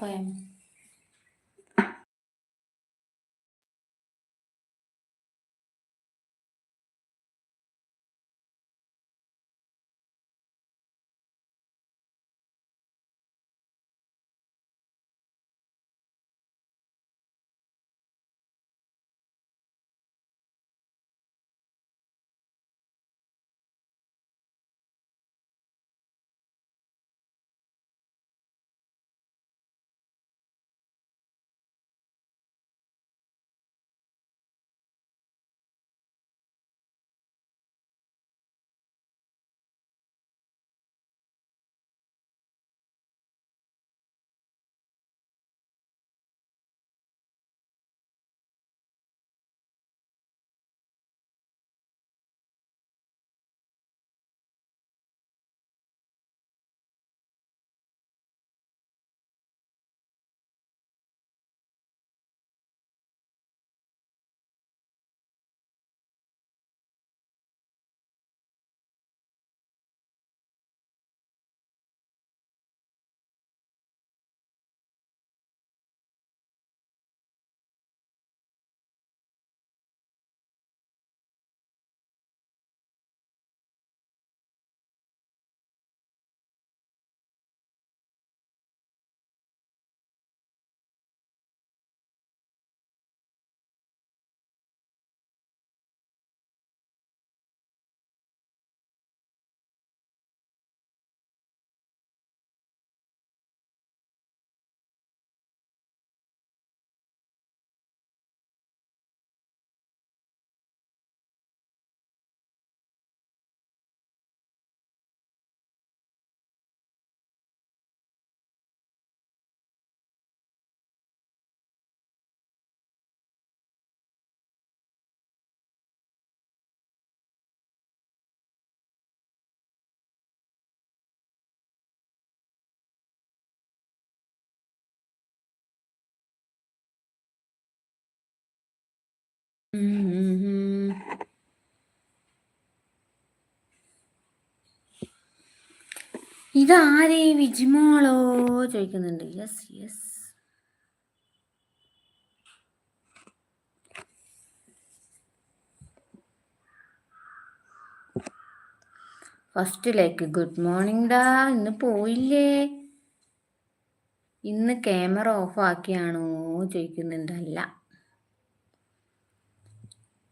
Koyayım. ഇതാരേ വിജിമോളോ? ചോദിക്കുന്നുണ്ട്. Yes yes first like good morning ഡാ. ഇന്ന് പോയില്ലേ? ഇന്ന് ക്യാമറ ഓഫ് ആക്കിയാണോ? ചോദിക്കുന്നുണ്ട്. അല്ല.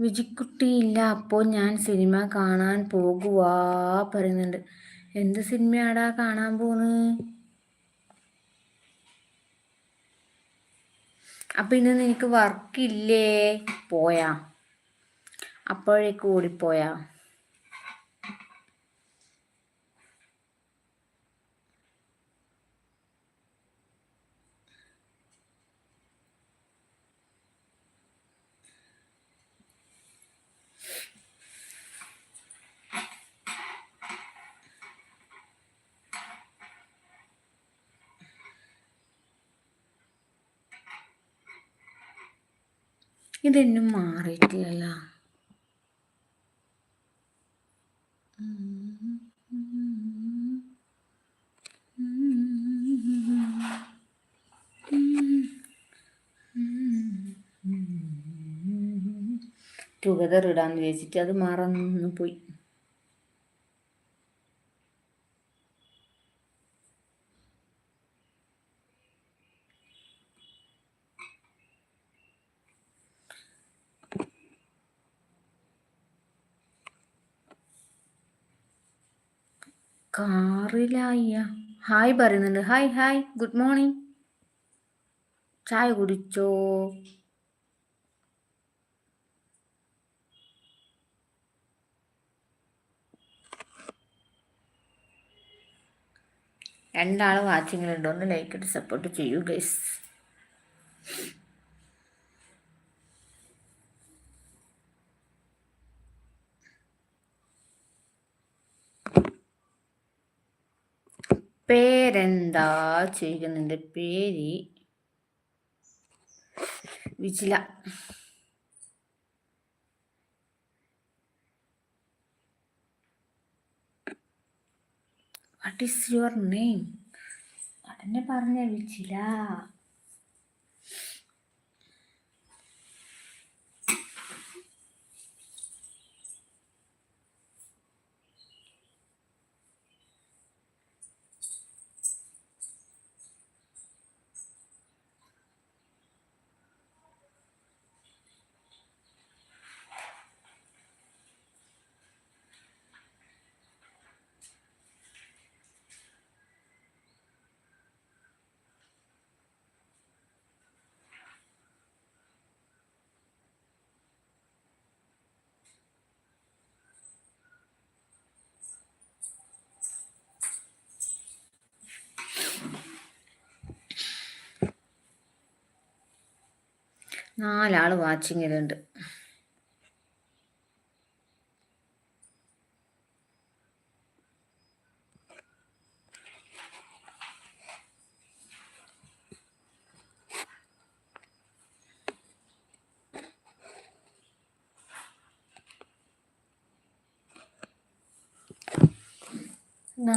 വിജിക്കുട്ടി ഇല്ല അപ്പോൾ ഞാൻ സിനിമ കാണാൻ പോകുവാ പറയുന്നുണ്ട്. എന്ത് സിനിമയാടാ കാണാൻ പോന്ന് അപ്പൊ ഇന്ന് നിനക്ക് വർക്കില്ലേ പോയാ. അപ്പോഴേക്ക് ഓടിപ്പോയാ. ഇതെന്നും മാറിയിട്ടില്ലല്ലോ. ടുഗദർ ഇടാന്ന് വെച്ചിട്ട് അത് മറന്നു പോയി. കാറിലായ ഹായ് പറയുന്നുണ്ട്. ഹായ് ഹായ് ഗുഡ് മോർണിംഗ് ചായ കുടിച്ചോ? രണ്ടാൾ വാച്ചിങ്ങിലുണ്ടോ. ഒന്ന് ലൈക്ക് ഇട്ട് സപ്പോർട്ട് ചെയ്യൂ ഗൈസ് പേരെന്താ ചെയ്യുന്നുണ്ട് പേര്? Vijila. What is your name പറഞ്ഞ പറഞ്ഞയച്ചില്ല നാലാൾ വാച്ചിങ്ങിലുണ്ട് എന്നാ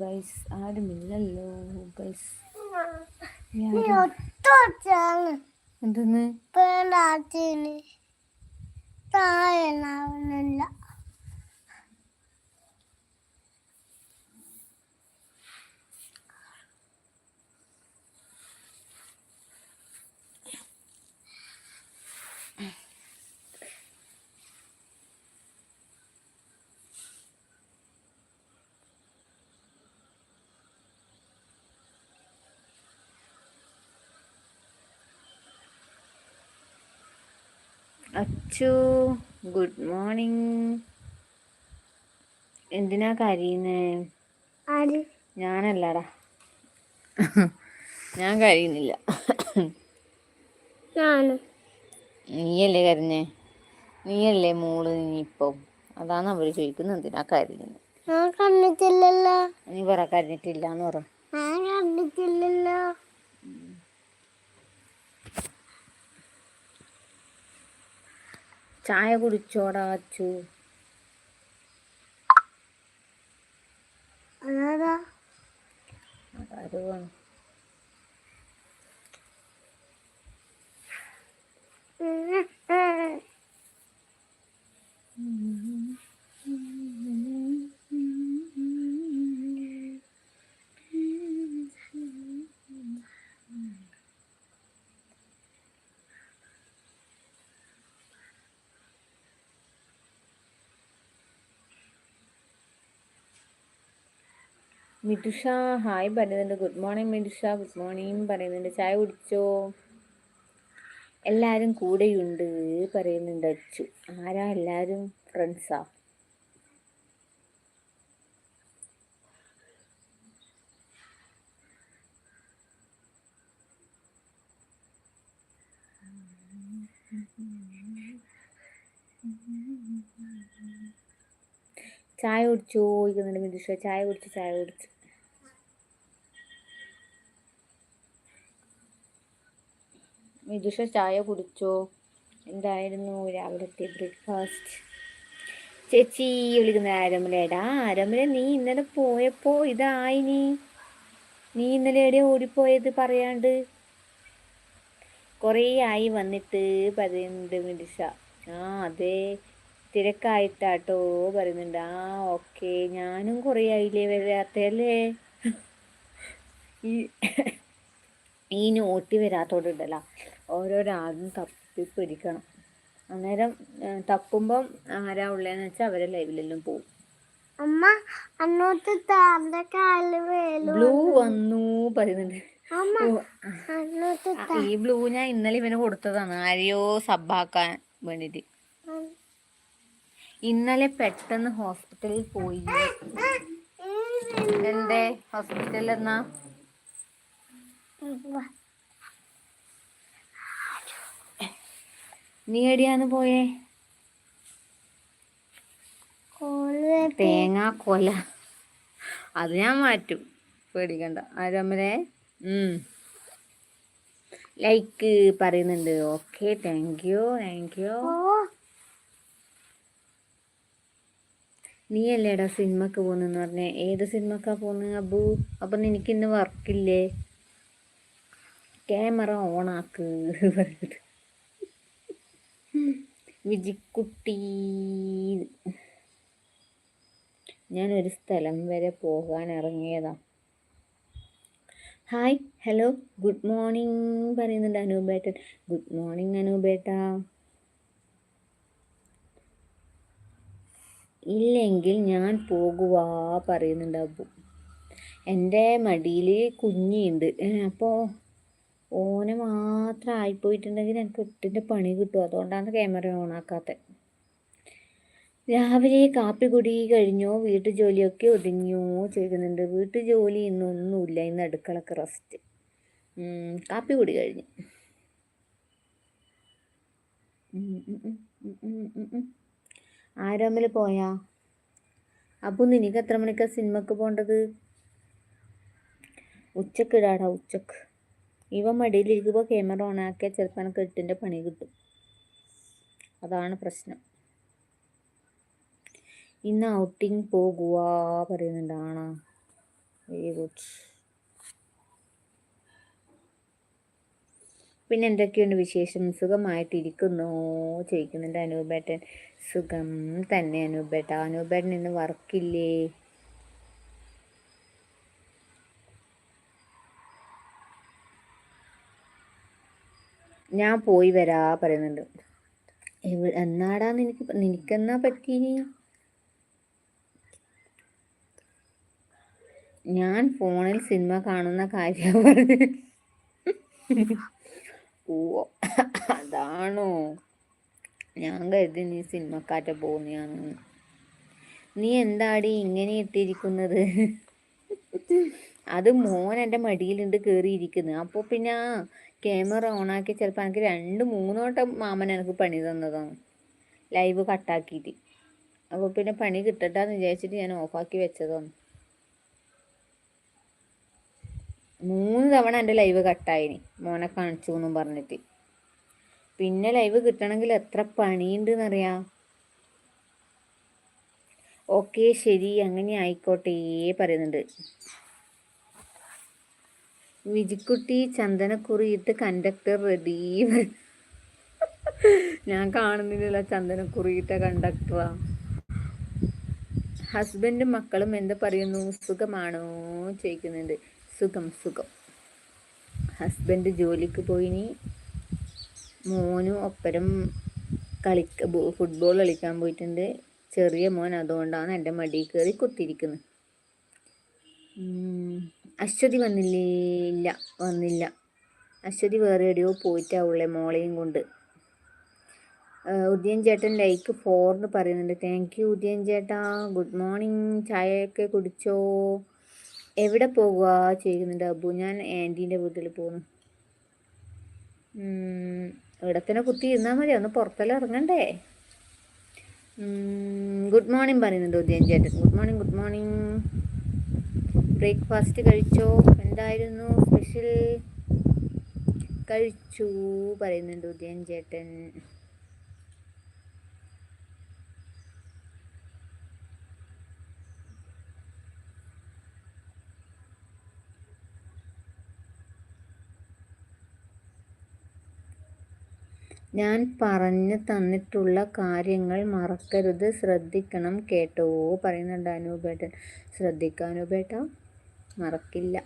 ഗൈസ് ആരുമില്ലല്ലോ ഗൈസ് എന്തെന്ന്? താഴെണ്ണ അച്ചു ഗുഡ് മോർണിംഗ്. എന്തിനാ കരയുന്നേ? ഞാനല്ലടാ. ഞാൻ കരയുന്നില്ല. നീയല്ലേ കരഞ്ഞേ? നീയല്ലേ മോൾ ഇനിയിപ്പം? അതാണ് അവർ ചോദിക്കുന്നത് എന്തിനാ കരയുന്നത് നീ പറ കരഞ്ഞിട്ടില്ല എന്ന് പറ. ഞാൻ ചായ കുടിച്ചോടാ അച്ചു. അതാ അതാര് മിതുഷ ഹായ് പറയുന്നുണ്ട്. Good morning Mithusha. Good morning പറയുന്നുണ്ട്. ചായ കുടിച്ചോ? എല്ലാവരും കൂടെയുണ്ട് പറയുന്നുണ്ട്. അച്ചു ആരാ എല്ലാവരും ഫ്രണ്ട്സാ. ചായ കുടിച്ചോ ചോദിക്കുന്നുണ്ട് മിതുഷ. ചായ കുടിച്ചു ചായ കുടിച്ചു. മിതുഷ ചായ കുടിച്ചോ? എന്തായിരുന്നു രാവിലത്തെ ബ്രേക്ക്ഫാസ്റ്റ്? ചേച്ചി വിളിക്കുന്ന ആരമലേടാ ആരമല നീ ഇന്നലെ പോയപ്പോ ഇതായി നീ. നീ ഇന്നലെ എവിടെയാ ഓടിപ്പോയത് പറയാണ്ട്? കുറേ ആയി വന്നിട്ട് പറയുന്നുണ്ട് മിതുഷ. ആ അതെ. തിരക്കായിട്ടാട്ടോ പറയുന്നുണ്ട്. ആ ഓക്കെ. ഞാനും കുറേ ആയില്ലേ വരാത്തല്ലേ ഈ ഈ നോട്ടി വരാത്തോണ്ടുണ്ടല്ലോ. ഓരോരാളും തപ്പി പിടിക്കണം. അന്നേരം തപ്പുമ്പം ആരാ ഉള്ളതെന്ന് വെച്ചാൽ അവരെ ലൈവിലെല്ലാം പോവും. അമ്മ അങ്ങോട്ട് ബ്ലൂ വന്നു പറയുന്നുണ്ട്. ഈ ബ്ലൂ ഞാൻ ഇന്നലെ ഇവന് കൊടുത്തതാണ്. ആരെയോ സബ്ബാക്കാൻ വേണ്ടിട്ട് ഇന്നലെ പെട്ടെന്ന് ഹോസ്പിറ്റലിൽ പോയി. എന്തേ? ഹോസ്പിറ്റലിൽ എന്നാ? നീ എടിയാന്ന് പോയേ? തേങ്ങ തേങ്ങാ കൊല. അത് ഞാൻ മാറ്റും. പേടിക്കണ്ട. ആരമ്മരെ ലൈക്ക് പറയുന്നുണ്ട്. Okay thank you thank you ഓ നീ അല്ലേടാ സിനിമക്ക് പോകുന്നെന്ന് പറഞ്ഞേ? ഏത് സിനിമക്കാ പോകുന്നത് അബു? അപ്പൊ നിനക്ക് ഇന്ന് വർക്കില്ലേ? ക്യാമറ ഓണാക്ക് പറഞ്ഞത് വിജിക്കുട്ടി. ഞാനൊരു സ്ഥലം വരെ പോകാൻ ഇറങ്ങിയതാ ഹായ് ഹലോ. ഗുഡ് മോർണിംഗ് പറയുന്നുണ്ട് അനൂപേട്ടൻ. Good morning അനൂപേട്ടാ. ഇല്ലെങ്കിൽ ഞാൻ പോകുവാ പറയുന്നുണ്ടാവും. എന്റെ മടിയിൽ കുഞ്ഞിയുണ്ട്. അപ്പോൾ ഓനെ മാത്രം ആയിപ്പോയിട്ടുണ്ടെങ്കിൽ എനിക്ക് ഒട്ടിന്റെ പണി കിട്ടും. അതുകൊണ്ടാണ് ക്യാമറ ഓണാക്കാത്തത് രാവിലെ കാപ്പി കുടി കഴിഞ്ഞോ വീട്ടു ജോലിയൊക്കെ ഒതുങ്ങിയോ ചെയ്യുന്നുണ്ട് വീട്ടു ജോലി ഇന്നൊന്നുമില്ല. ഇന്ന് അടുക്കളക്ക് റെസ്റ്റ് കാപ്പി കുടി കഴിഞ്ഞു. ആരോമിൽ പോയാ? അപ്പൊ നിനക്ക് എത്ര മണിക്കാ സിനിമക്ക് പോണ്ടത്? ഉച്ചയ്ക്ക് ഇടാടാ ഉച്ചയ്ക്ക്. ഇവ മടിയിലിരിക്കുമ്പോൾ ക്യാമറ ഓൺ ആക്കിയാൽ ചിലപ്പോൾ എനിക്ക് എട്ടിന്റെ പണി കിട്ടും. അതാണ് പ്രശ്നം. ഇന്ന് ഔട്ടിങ് പോകുക പറയുന്നുണ്ട് ആണോ. വെരി ഗുഡ് പിന്നെ എന്തൊക്കെയുണ്ട് വിശേഷം? സുഖമായിട്ടിരിക്കുന്നു? ചോദിക്കുന്നുണ്ട് അനൂപേട്ടൻ. സുഖം തന്നെ അനൂപേട്ട. അനൂപേട്ടൻ ഇന്ന് വർക്കില്ലേ? ഞാൻ പോയി വരാ പറയുന്നുണ്ട്. എന്നാടാ നിനക്ക് നിനക്കെന്നാ പറ്റി ഞാൻ ഫോണിൽ സിനിമ കാണുന്ന കാര്യം പറഞ്ഞു. ഓ അതാണോ? ഞാൻ കരുതി നീ സിനിമക്കാറ്റ പോകുന്നതാണ് നീ എന്താടി ഇങ്ങനെ ഇട്ടിരിക്കുന്നത്? അത് മോൻ എന്റെ മടിയിലുണ്ട് കയറിയിരിക്കുന്നത് അപ്പോൾ പിന്നെ ക്യാമറ ഓണാക്കി ചിലപ്പോൾ എനിക്ക് രണ്ട് മൂന്നോട്ടം മാമൻ എനിക്ക് പണി തന്നതാണ് ലൈവ് കട്ടാക്കിയിട്ട്. അപ്പോൾ പിന്നെ പണി കിട്ടട്ടാന്ന് വിചാരിച്ചിട്ട് ഞാൻ ഓഫാക്കി വെച്ചതാണ് മൂന്ന് തവണ എന്റെ ലൈവ് കട്ടായിനി മോനെ കാണിച്ചു എന്നും പറഞ്ഞിട്ട്. പിന്നെ ലൈവ് കിട്ടണമെങ്കിൽ എത്ര പണിയുണ്ട് എന്നറിയാം ഓക്കെ ശരി. അങ്ങനെ ആയിക്കോട്ടേ പറയുന്നുണ്ട്. വിജിക്കുട്ടി ചന്ദനക്കുറിയിട്ട് കണ്ടക്ടർ റെഡി ഞാൻ കാണുന്നില്ലല്ലോ ചന്ദനക്കുറിയിട്ട കണ്ടക്ടറാ ഹസ്ബൻഡും മക്കളും എന്താ പറയുന്നു? സുഖമാണോ? ചോദിക്കുന്നുണ്ട്. സുഖം സുഖം. ഹസ്ബൻഡ് ജോലിക്ക് പോയിനി. മോനും ഒപ്പരം കളിക്ക ഫുട്ബോൾ കളിക്കാൻ പോയിട്ടുണ്ട്. ചെറിയ മോൻ അതുകൊണ്ടാണ് എന്റെ മടിയിൽ കയറി കുത്തിയിരിക്കുന്നത് അശ്വതി വന്നില്ല? ഇല്ല വന്നില്ല. അശ്വതി വേറെ എവിടെയോ പോയിട്ടാവുള്ളേ മോളെയും കൊണ്ട്. ഉദയൻ ചേട്ടൻ ലൈക്ക് ഫോർന്ന് പറയുന്നുണ്ട്. താങ്ക് യു ഉദയൻ ചേട്ടാ. ഗുഡ് മോർണിംഗ് ചായയൊക്കെ കുടിച്ചോ? എവിടെ പോകുക ചെയ്യുന്നുണ്ട് അബു. ഞാൻ ആന്റീന്റെ വീട്ടിൽ പോകുന്നു ഇവിടെ തന്നെ കുത്തി ഇരുന്നാൽ മതി. ഒന്ന് പുറത്തെല്ലാം ഇറങ്ങണ്ടേ? ഗുഡ് മോർണിംഗ് പറയുന്നുണ്ട് ഉദയൻ ചേട്ടൻ. Good morning good morning breakfast കഴിച്ചോ? എന്തായിരുന്നു സ്പെഷ്യൽ കഴിച്ചു പറയുന്നുണ്ട് ഉദയൻ ചേട്ടൻ. ഞാൻ പറഞ്ഞു തന്നിട്ടുള്ള കാര്യങ്ങൾ മറക്കരുത്. ശ്രദ്ധിക്കണം കേട്ടോ. പറയുന്നുണ്ട് അനൂപേട്ടൻ. ശ്രദ്ധിക്കാം അനൂപേട്ട. മറക്കില്ല.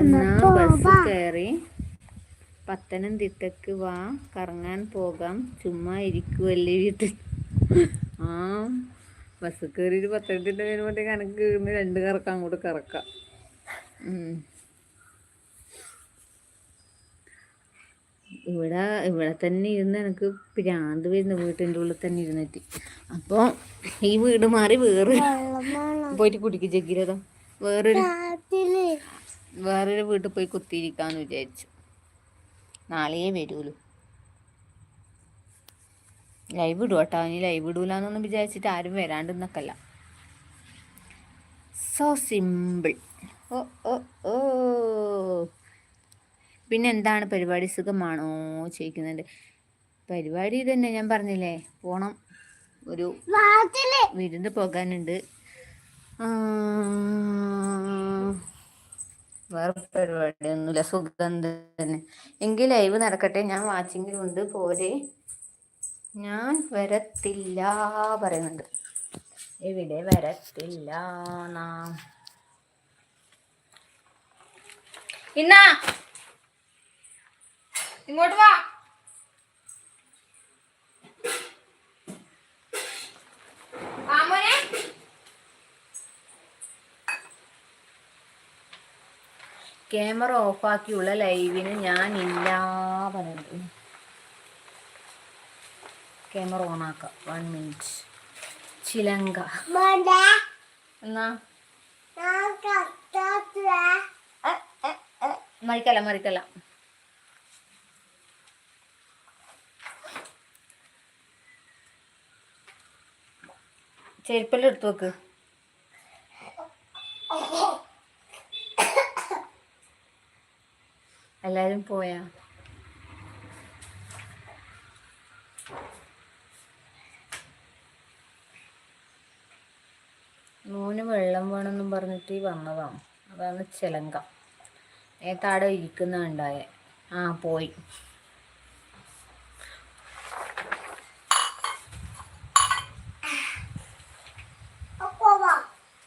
എന്നാ ബസ് കയറി പത്തനംതിട്ടക്ക് വാ. കറങ്ങാൻ പോകാം. ചുമ്മാ ഇരിക്കുവല്ലേ വീട്ടിൽ. ആ ബസ് കയറിയിട്ട് പത്തനംതിട്ട വരുമ്പോഴത്തേക്ക് കണക്ക് രണ്ട് കറക്കാം അങ്ങോട്ട് കറക്കാം. ഇവിടെ ഇവിടെ തന്നെ ഇരുന്ന് എനിക്ക് പിരാന്ത് വരുന്നു. വീട്ടിന്റെ ഉള്ളിൽ തന്നെ ഇരുന്നിട്ട്. അപ്പോൾ ഈ വീട് മാറി വേറെ പോയിട്ട് കുടിക്കും ജഗ്ഗിരതോ വേറൊരു വേറൊരു വീട്ടിൽ പോയി കുത്തിയിരിക്കാന്ന് വിചാരിച്ചു. നാളെയേ വരുള്ളൂ ലൈവ് ഇടും കേട്ടോ. ഇനി ലൈവ് ഇടൂലെന്നൊന്നും വിചാരിച്ചിട്ട് ആരും വരാണ്ട് നിൽക്കല്ല സോ സിമ്പിൾ ഓ ഓ ഓ. പിന്നെ എന്താണ് പരിപാടി? സുഖമാണോ? ചോദിക്കുന്നുണ്ട്. പരിപാടി തന്നെ ഞാൻ പറഞ്ഞില്ലേ? പോണം. ഒരു വിരുന്ന് പോകാനുണ്ട്. വേറെ പരിപാടിയൊന്നുമില്ല. സുഖം തന്നെ. എങ്കിൽ ലൈവ് നടക്കട്ടെ. ഞാൻ വാച്ചിങ്ങിലുണ്ട് പോരെ. ഞാൻ വരത്തില്ല പറയുന്നുണ്ട്. എവിടെ വരത്തില്ല നാം. ഇന്ന. ഇങ്ങോട്ട് വാ. ക്യാമറ ഓഫാക്കിയുള്ള ലൈവിന് ഞാൻ ഇല്ല പറയുന്നത്. ക്യാമറ ഓണാക്കാം. One minute. ചിലങ്ക എന്നാ? എ, മറിക്കല്ല മറിക്കല്ല. ചെരുപ്പെല്ലാം എടുത്തു വെക്ക്. എല്ലാരും പോയാ? മോന് വെള്ളം വേണമെന്നും പറഞ്ഞിട്ട് വന്നതാണ് അതാണ് ചിലങ്ക. നേത്താടെ ഇരിക്കുന്ന ഉണ്ടായേ ആ പോയി.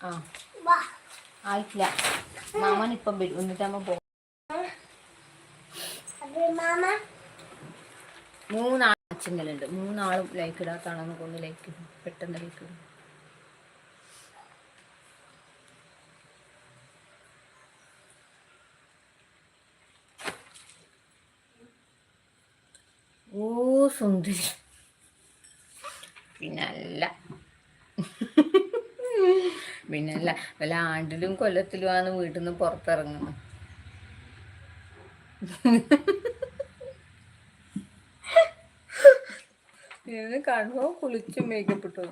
ആ ആയിട്ടില്ല. മാമൻ ഇപ്പം വരും. എന്നിട്ടാകുമ്പോൾ പോകും മൂന്നാൾ അച്ഛങ്ങളുണ്ട് മൂന്നാളും ലൈക്ക് ഇടാത്താണെന്ന് കൊണ്ട് ലൈക്ക് പെട്ടെന്ന് ലൈക്ക് ഇടും ഓ സുന്ദരി പിന്നല്ല. പിന്നല്ല. വല്ല ആണ്ടിലും കൊല്ലത്തിലുമാണ് വീട്ടിൽ നിന്ന് പുറത്തിറങ്ങുന്നത്. ഇത് കാണുമ്പോൾ കുളിച്ചു മേക്കപ്പ് ഇട്ടു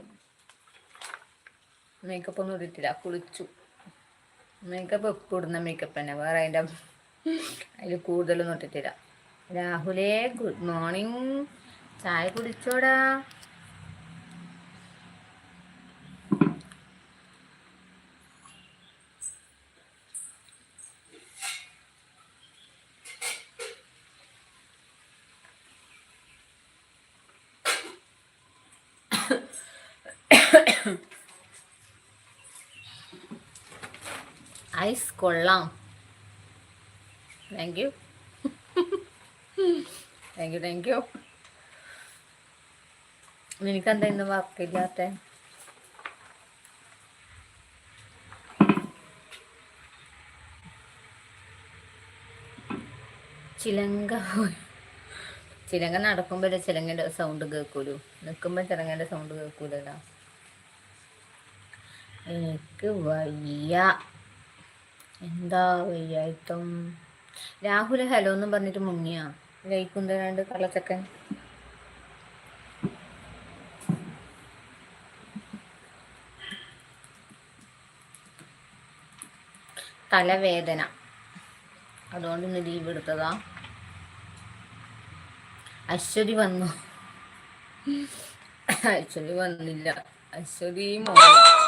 മേക്കപ്പ് ഒന്നും ഇട്ടിട്ടില്ല. കുളിച്ചു. മേക്കപ്പ് എപ്പോൾ ഇടുന്ന മേക്കപ്പ് തന്നെ. വേറെ അതിന്റെ അതിൽ കൂടുതലൊന്നും ഇട്ടിട്ടില്ല. രാഹുലേ ഗുഡ് മോർണിംഗ്. ചായ കുടിച്ചോടാ. ഐസ് കൊള്ളാം. Thank you thank you thank you നിനക്കെന്താ ഇന്ന് വർക്കില്ലാത്ത ചിലങ്ക പോയി. ചിലങ്ക നടക്കുമ്പോഴേ ചിലങ്ങന്റെ സൗണ്ട് കേൾക്കൂലൂ? നിൽക്കുമ്പോൾ ചിലങ്ങന്റെ സൗണ്ട് കേൾക്കൂലല്ലോ. എനിക്ക് വയ്യ. എന്താ വയ്യായിത്തം രാഹുൽ ഹലോ എന്നും പറഞ്ഞിട്ട് മുങ്ങിയാ? ലൈക്കുന്തരാണ്ട് കള്ളച്ചക്കൻ. തലവേദന. അതുകൊണ്ട് ഇന്ന് ലീവ് എടുത്തതാ. അശ്വതി വന്നു. അശ്വതി വന്നില്ല. അശ്വതി മോൻ